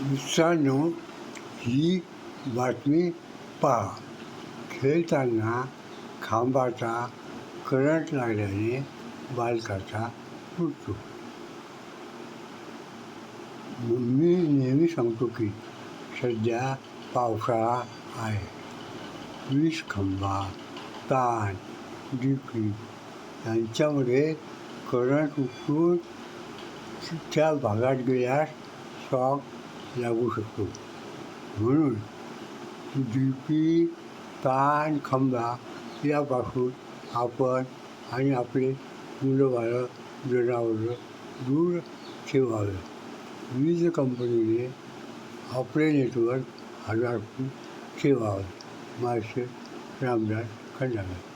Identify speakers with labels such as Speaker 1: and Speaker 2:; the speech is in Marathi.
Speaker 1: मित्रांनो ही बातमी पहा. खेळताना खांबाचा करंट लागल्याने बालकाचा मृत्यू. मी नेहमी सांगतो की सध्या पावसाळा आहे. वीज खंबा ताण डीपी यांच्यामध्ये करंट उठून त्या भागात गेल्यास शॉक लागू शकतो. म्हणून डीपी ताण खंबा यापासून आपण आणि आपले मुलं बाळं जनावरं दूर ठेवावे. वीज कंपनीने आपले नेटवर्क हजारपूर ठेवावे. माझे रामदास खंडागळे